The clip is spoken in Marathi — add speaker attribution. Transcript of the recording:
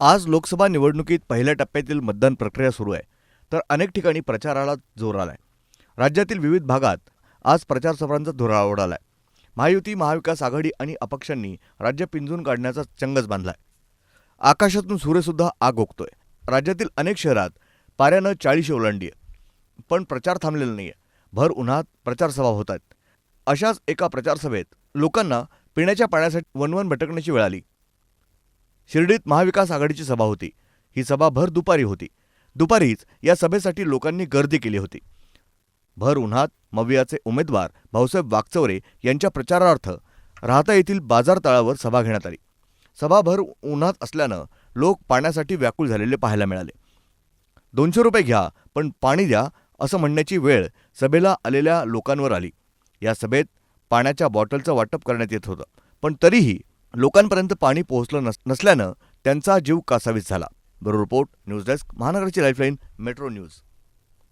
Speaker 1: आज लोकसभा निवडणुकीत पहिल्या टप्प्यातील मतदान प्रक्रिया सुरू आहे तर अनेक ठिकाणी प्रचाराला जोर आलाय. राज्यातील विविध भागात आज प्रचारसभांचा धुरा उडाला आहे महायुती महाविकास आघाडी आणि अपक्षांनी राज्य पिंजून काढण्याचा चंगच बांधला आहे आकाशातून सूर्यसुद्धा आग ओकतोय. राज्यातील अनेक शहरात पाऱ्यानं चाळीशी ओलांडी आहे पण प्रचार थांबलेला नाही आहे भर उन्हात प्रचारसभा होत आहेत. अशाच एका प्रचारसभेत लोकांना पिण्याच्या पाण्यासाठी वनवन भटकण्याची वेळ आली. शिर्डीत महाविकास आघाडीची सभा होती. ही सभा भर दुपारी होती. दुपारीच या सभेसाठी लोकांनी गर्दी केली होती. भर उन्हात मवियाचे उमेदवार भाऊसाहेब वागचौरे यांच्या प्रचारार्थ राहता येथील बाजार तळावर सभा घेण्यात आली. सभा भर उन्हात असल्यानं लोक पाण्यासाठी व्याकुळ झालेले पाहायला मिळाले. दोनशे रुपये घ्या पण पाणी द्या असं म्हणण्याची वेळ सभेला आलेल्या लोकांवर आली. या सभेत पाण्याच्या बॉटलचं वाटप करण्यात येत होतं. पण तरीही लोकांपर्यंत पाणी पोहोचलं नस नसल्यानं त्यांचा जीव कासावीस झाला. बरोबर रिपोर्ट न्यूज डेस्क महानगराची लाईफलाईन मेट्रो न्यूज.